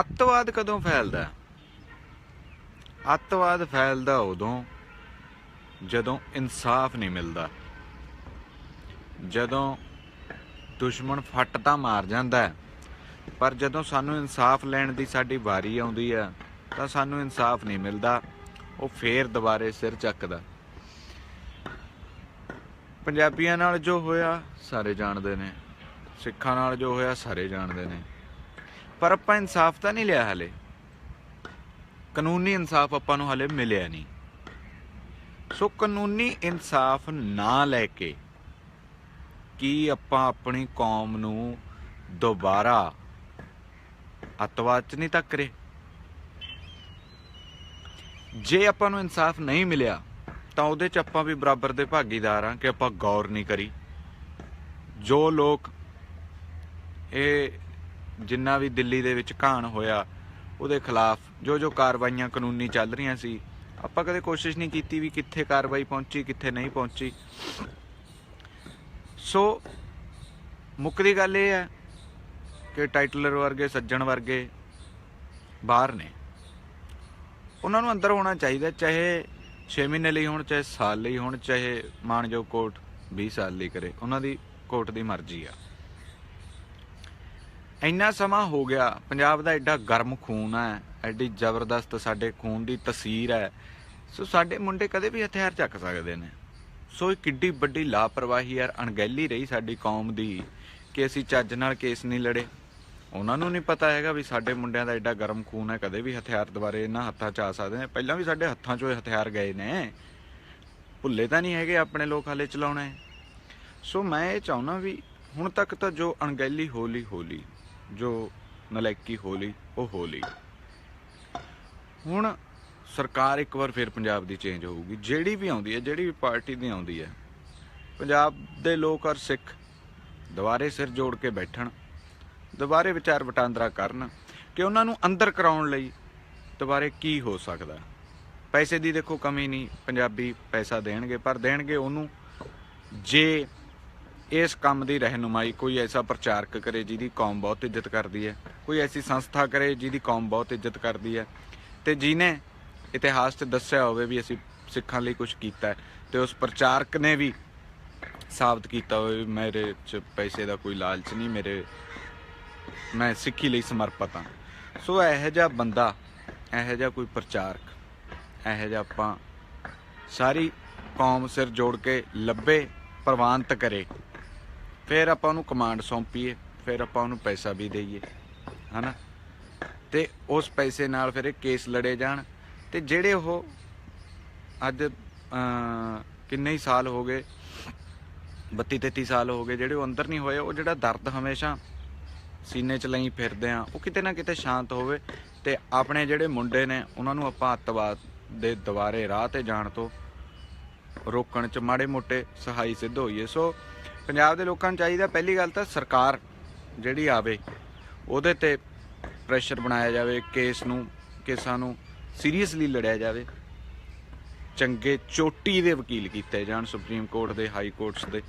ਅੱਤਵਾਦ ਕਦੋਂ ਫੈਲਦਾ? ਅੱਤਵਾਦ ਫੈਲਦਾ ਉਦੋਂ ਜਦੋਂ ਇਨਸਾਫ ਨਹੀਂ ਮਿਲਦਾ। ਜਦੋਂ ਦੁਸ਼ਮਣ ਫੱਟ ਤਾਂ ਮਾਰ ਜਾਂਦਾ ਪਰ ਜਦੋਂ ਸਾਨੂੰ ਇਨਸਾਫ ਲੈਣ ਦੀ ਸਾਡੀ ਵਾਰੀ ਆਉਂਦੀ ਹੈ, ਤਾਂ ਸਾਨੂੰ ਇਨਸਾਫ ਨਹੀਂ ਮਿਲਦਾ। ਉਹ ਫੇਰ ਦੁਬਾਰੇ ਸਿਰ ਚੱਕਦਾ। ਪੰਜਾਬੀਆਂ ਨਾਲ ਜੋ ਹੋਇਆ, ਸਾਰੇ ਜਾਣਦੇ ਨੇ। ਸਿੱਖਾਂ ਨਾਲ ਜੋ ਹੋਇਆ, ਸਾਰੇ ਜਾਣਦੇ ਨੇ। ਪਰ ਆਪਾਂ ਇਨਸਾਫ ਤਾਂ ਨਹੀਂ ਲਿਆ ਹਲੇ। ਕਾਨੂੰਨੀ ਇਨਸਾਫ ਆਪਾਂ ਨੂੰ ਹਲੇ ਮਿਲਿਆ ਨਹੀਂ। ਸੋ ਕਾਨੂੰਨੀ ਇਨਸਾਫ ਨਾ ਲੈ ਕੇ ਕੀ ਆਪਾਂ ਆਪਣੀ ਕੌਮ ਨੂੰ ਦੁਬਾਰਾ ਅੱਤਵਾਦ ਚ ਨਹੀਂ ਟੱਕਰੇ ਜੇ ਆਪਾਂ ਨੂੰ ਇਨਸਾਫ ਨਹੀਂ ਮਿਲਿਆ, ਤਾਂ ਉਹਦੇ ਚ ਆਪਾਂ ਵੀ ਬਰਾਬਰ ਦੇ ਭਾਗੀਦਾਰ ਆ ਕਿ ਆਪਾਂ ਗੌਰ ਨਹੀਂ ਕਰੀ। ਜੋ ਲੋਕ ਇਹ ਜਿੰਨਾ ਵੀ ਦਿੱਲੀ ਦੇ ਵਿੱਚ ਘਾਣ ਹੋਇਆ, ਉਹਦੇ ਖਿਲਾਫ ਜੋ ਜੋ ਕਾਰਵਾਈਆਂ ਕਾਨੂੰਨੀ ਚੱਲ ਰਹੀਆਂ ਸੀ, ਆਪਾਂ ਕਦੇ ਕੋਸ਼ਿਸ਼ ਨਹੀਂ ਕੀਤੀ ਵੀ ਕਿੱਥੇ ਕਾਰਵਾਈ ਪਹੁੰਚੀ, ਕਿੱਥੇ ਨਹੀਂ ਪਹੁੰਚੀ। ਸੋ ਮੁੱਕਦੀ ਗੱਲ ਇਹ ਹੈ ਕਿ ਟਾਈਟਲਰ ਵਰਗੇ, ਸੱਜਣ ਵਰਗੇ ਬਾਹਰ ਨੇ। ਉਹਨਾਂ ਨੂੰ ਅੰਦਰ ਹੋਣਾ ਚਾਹੀਦਾ, ਚਾਹੇ 6 ਮਹੀਨੇ ਲਈ ਹੋਣ, ਚਾਹੇ ਸਾਲ ਲਈ ਹੋਣ, ਚਾਹੇ ਮਾਨਜੋ ਕੋਰਟ 20 ਸਾਲ ਲਈ ਕਰੇ। ਉਹਨਾਂ ਦੀ ਕੋਰਟ ਦੀ ਮਰਜ਼ੀ ਆ। ਇੰਨਾ ਸਮਾਂ ਹੋ ਗਿਆ, ਪੰਜਾਬ ਦਾ ਐਡਾ ਗਰਮ ਖੂਨ ਹੈ, ਐਡੀ ਜ਼ਬਰਦਸਤ ਸਾਡੇ ਖੂਨ ਦੀ ਤਸਵੀਰ ਹੈ। ਸੋ ਸਾਡੇ ਮੁੰਡੇ ਕਦੇ ਵੀ ਹਥਿਆਰ ਚੱਕ ਸਕਦੇ ਨੇ। ਸੋ ਇਹ ਕਿੱਡੀ ਵੱਡੀ ਲਾਪਰਵਾਹੀ ਯਾਰ, ਅਣਗਹਿਲੀ ਰਹੀ ਸਾਡੀ ਕੌਮ ਦੀ ਕਿ ਅਸੀਂ ਚੱਜ ਨਾਲ ਕੇਸ ਨਹੀਂ ਲੜੇ। ਉਹਨਾਂ ਨੂੰ ਨਹੀਂ ਪਤਾ ਹੈਗਾ ਵੀ ਸਾਡੇ ਮੁੰਡਿਆਂ ਦਾ ਐਡਾ ਗਰਮ ਖੂਨ ਹੈ, ਕਦੇ ਵੀ ਹਥਿਆਰ ਦੁਬਾਰੇ ਇਹਨਾਂ ਹੱਥਾਂ 'ਚ ਆ ਸਕਦੇ ਨੇ। ਪਹਿਲਾਂ ਵੀ ਸਾਡੇ ਹੱਥਾਂ 'ਚੋਂ ਇਹ ਹਥਿਆਰ ਗਏ ਨੇ। ਭੁੱਲੇ ਤਾਂ ਨਹੀਂ ਹੈਗੇ ਆਪਣੇ ਲੋਕ ਹਾਲੇ ਚਲਾਉਣੇ। ਸੋ ਮੈਂ ਇਹ ਚਾਹੁੰਦਾ ਵੀ ਹੁਣ ਤੱਕ ਤਾਂ ਜੋ ਅਣਗਹਿਲੀ ਹੌਲੀ ਹੌਲੀ ਜੋ ਨਲਾਇਕੀ ਹੋਲੀ ਉਹ ਹੋਲੀ ਹੁਣ ਸਰਕਾਰ ਇੱਕ ਵਾਰ ਫਿਰ ਪੰਜਾਬ ਦੀ ਚੇਂਜ ਹੋਊਗੀ। ਜਿਹੜੀ ਵੀ ਆਉਂਦੀ ਹੈ, ਜਿਹੜੀ ਵੀ ਪਾਰਟੀ ਦੀ ਆਉਂਦੀ ਹੈ, ਪੰਜਾਬ ਦੇ ਲੋਕ ਔਰ ਸਿੱਖ ਦੁਬਾਰੇ ਸਿਰ ਜੋੜ ਕੇ ਬੈਠਣ, ਦੁਬਾਰੇ ਵਿਚਾਰ ਵਟਾਂਦਰਾ ਕਰਨ ਕਿ ਉਹਨਾਂ ਨੂੰ ਅੰਦਰ ਕਰਾਉਣ ਲਈ ਦੁਬਾਰੇ ਕੀ ਹੋ ਸਕਦਾ। ਪੈਸੇ ਦੀ ਦੇਖੋ ਕਮੀ ਨਹੀਂ, ਪੰਜਾਬੀ ਪੈਸਾ ਦੇਣਗੇ, ਪਰ ਦੇਣਗੇ ਉਹਨੂੰ ਜੇ ਇਸ ਕੰਮ ਦੀ ਰਹਿਨੁਮਾਈ ਕੋਈ ਐਸਾ ਪ੍ਰਚਾਰਕ ਕਰੇ ਜਿਹਦੀ ਕੌਮ ਬਹੁਤ ਇੱਜ਼ਤ ਕਰਦੀ ਹੈ? ਕੋਈ ਐਸੀ ਸੰਸਥਾ ਕਰੇ ਜਿਹਦੀ ਕੌਮ ਬਹੁਤ ਇੱਜ਼ਤ ਕਰਦੀ ਹੈ? ਤੇ ਜਿਹਨੇ ਇਤਿਹਾਸ 'ਚ ਦੱਸਿਆ ਹੋਵੇ ਵੀ ਅਸੀਂ ਸਿੱਖਾਂ ਲਈ ਕੁਝ ਕੀਤਾ ਹੈ, ਤੇ ਉਸ ਪ੍ਰਚਾਰਕ ਨੇ ਵੀ ਸਾਬਤ ਕੀਤਾ ਹੋਵੇ ਵੀ ਮੇਰੇ 'ਚ ਪੈਸੇ ਦਾ ਕੋਈ ਲਾਲਚ ਨਹੀਂ, ਮੇਰੇ ਮੈਂ ਸਿੱਖੀ ਲਈ ਸਮਰਪਿਤ ਹਾਂ। ਸੋ ਇਹੋ ਜਿਹਾ ਬੰਦਾ, ਇਹੋ ਜਿਹਾ ਕੋਈ ਪ੍ਰਚਾਰਕ, ਇਹੋ ਜਿਹਾ ਆਪਾਂ ਸਾਰੀ ਕੌਮ ਸਿਰ ਜੋੜ ਕੇ ਲੱਭੇ, ਪ੍ਰਵਾਨਤ ਕਰੇ। ਫਿਰ ਆਪਾਂ ਉਹਨੂੰ ਕਮਾਂਡ ਸੌਂਪੀਏ, ਫਿਰ ਆਪਾਂ ਉਹਨੂੰ ਪੈਸਾ ਵੀ ਦੇਈਏ, ਹਨਾ? ਤੇ ਉਸ ਪੈਸੇ ਨਾਲ ਫਿਰ ਇਹ ਕੇਸ ਲੜੇ ਜਾਣ। ਤੇ ਜਿਹੜੇ ਉਹ ਅੱਜ ਕਿੰਨੇ ਹੀ ਸਾਲ ਹੋ ਗਏ 32 33 ਸਾਲ ਹੋ ਗਏ, ਜਿਹੜੇ ਉਹ ਅੰਦਰ ਨਹੀਂ ਹੋਏ, ਉਹ ਜਿਹੜਾ ਦਰਦ ਹਮੇਸ਼ਾ ਸੀਨੇ 'ਚ ਲਈ ਫਿਰਦੇ ਆ, ਉਹ ਕਿਤੇ ਨਾ ਕਿਤੇ ਸ਼ਾਂਤ ਹੋਵੇ। ਤੇ ਆਪਣੇ ਜਿਹੜੇ ਮੁੰਡੇ ਨੇ, ਉਹਨਾਂ ਨੂੰ ਆਪਾਂ ਅੱਤਵਾਦ ਦੇ ਦੁਆਰੇ ਰਾਹ ਤੇ ਜਾਣ ਤੋਂ ਰੋਕਣ 'ਚ ਮਾੜੇ ਮੋਟੇ ਸਹਾਈ ਸਿੱਧ ਹੋਈਏ। ਸੋ ਪੰਜਾਬ ਦੇ ਲੋਕਾਂ ਨੂੰ ਚਾਹੀਦਾ, ਪਹਿਲੀ ਗੱਲ ਤਾਂ ਸਰਕਾਰ ਜਿਹੜੀ ਆਵੇ, ਉਹਦੇ ਤੇ ਪ੍ਰੈਸ਼ਰ ਬਣਾਇਆ ਜਾਵੇ ਕੇਸ ਨੂੰ, ਕੇਸਾਂ ਨੂੰ ਸੀਰੀਅਸਲੀ ਲੜਿਆ ਜਾਵੇ। ਚੰਗੇ ਚੋਟੀ ਦੇ ਵਕੀਲ ਕੀਤੇ ਜਾਣ ਸੁਪਰੀਮ ਕੋਰਟ ਦੇ, ਹਾਈ ਕੋਰਟਸ ਦੇ।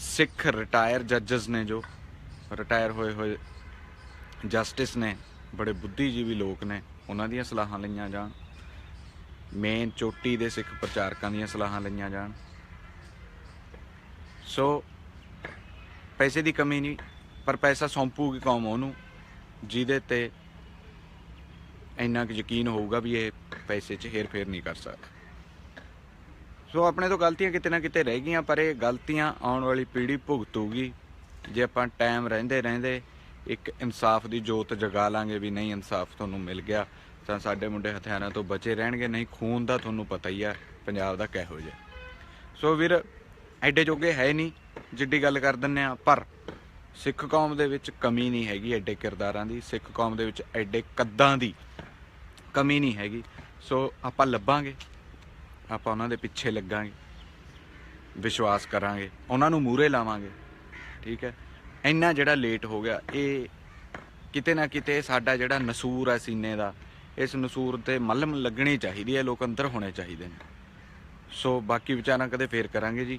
ਸਿੱਖ ਰਿਟਾਇਰ ਜੱਜਸ ਨੇ ਜੋ ਰਿਟਾਇਰ ਹੋਏ ਹੋਏ ਜਸਟਿਸ ਨੇ, ਬੜੇ ਬੁੱਧੀਜੀਵੀ ਲੋਕ ਨੇ, ਉਹਨਾਂ ਦੀਆਂ ਸਲਾਹਾਂ ਲਈਆਂ ਜਾਣ। ਮੇਨ ਚੋਟੀ ਦੇ ਸਿੱਖ ਪ੍ਰਚਾਰਕਾਂ ਦੀਆਂ ਸਲਾਹਾਂ ਲਈਆਂ ਜਾਣ। ਸੋ ਪੈਸੇ ਦੀ ਕਮੀ ਨਹੀਂ, ਪਰ ਪੈਸਾ ਸੌਂਪੂਗੀ ਕੌਮ ਉਹਨੂੰ, ਜਿਹਦੇ ਤੇ ਇੰਨਾ ਕੁ ਯਕੀਨ ਹੋਊਗਾ ਵੀ ਇਹ ਪੈਸੇ 'ਚ ਹੇਰ ਫੇਰ ਨਹੀਂ ਕਰ ਸਕਦਾ। ਸੋ ਆਪਣੇ ਤੋਂ ਗਲਤੀਆਂ ਕਿਤੇ ਨਾ ਕਿਤੇ ਰਹਿ ਗਈਆਂ, ਪਰ ਇਹ ਗਲਤੀਆਂ ਆਉਣ ਵਾਲੀ ਪੀੜ੍ਹੀ ਭੁਗਤੂਗੀ। ਜੇ ਆਪਾਂ ਟਾਈਮ ਰਹਿੰਦੇ ਰਹਿੰਦੇ ਇੱਕ ਇਨਸਾਫ ਦੀ ਜੋਤ ਜਗਾ ਲਾਂਗੇ ਵੀ ਨਹੀਂ ਇਨਸਾਫ ਤੁਹਾਨੂੰ ਮਿਲ ਗਿਆ, ਤਾਂ ਸਾਡੇ ਮੁੰਡੇ ਹਥਿਆਰਾਂ ਤੋਂ ਬਚੇ ਰਹਿਣਗੇ, ਨਹੀਂ ਖੂਨ ਦਾ ਤੁਹਾਨੂੰ ਪਤਾ ਹੀ ਆ, ਪੰਜਾਬ ਦਾ ਕਿਹੋ ਜਿਹਾ। ਸੋ ਵੀਰ ਐਡੇ ਜੋਗੇ ਹੈ ਨਹੀਂ ਜਿੱਡੀ ਗੱਲ ਕਰ ਦਿੰਨੇ ਆ, ਪਰ ਸਿੱਖ ਕੌਮ ਦੇ ਵਿੱਚ ਕਮੀ ਨਹੀਂ ਹੈਗੀ ਐਡੇ ਕਿਰਦਾਰਾਂ ਦੀ, ਸਿੱਖ ਕੌਮ ਦੇ ਵਿੱਚ ਐਡੇ ਕੱਦਾਂ ਦੀ ਕਮੀ ਨਹੀਂ ਹੈਗੀ। ਸੋ ਆਪਾਂ ਲੱਭਾਂਗੇ, ਆਪਾਂ ਉਹਨਾਂ ਦੇ ਪਿੱਛੇ ਲੱਗਾਂਗੇ, ਵਿਸ਼ਵਾਸ ਕਰਾਂਗੇ, ਉਹਨਾਂ ਨੂੰ ਮੂਹਰੇ ਲਾਵਾਂਗੇ, ਠੀਕ ਹੈ? ਇੰਨਾ ਜਿਹੜਾ ਲੇਟ ਹੋ ਗਿਆ, ਇਹ ਕਿਤੇ ਨਾ ਕਿਤੇ ਸਾਡਾ ਜਿਹੜਾ ਨਸੂਰ ਹੈ ਸੀਨੇ ਦਾ, ਇਸ ਨਸੂਰ ਤੇ ਮਲਮ ਲੱਗਣੀ ਚਾਹੀਦੀ ਹੈ, ਲੋਕ ਅੰਦਰ ਹੋਣੇ ਚਾਹੀਦੇ ਨੇ। ਸੋ ਬਾਕੀ ਵਿਚਾਰਾਂ ਕਦੇ ਫੇਰ ਕਰਾਂਗੇ ਜੀ।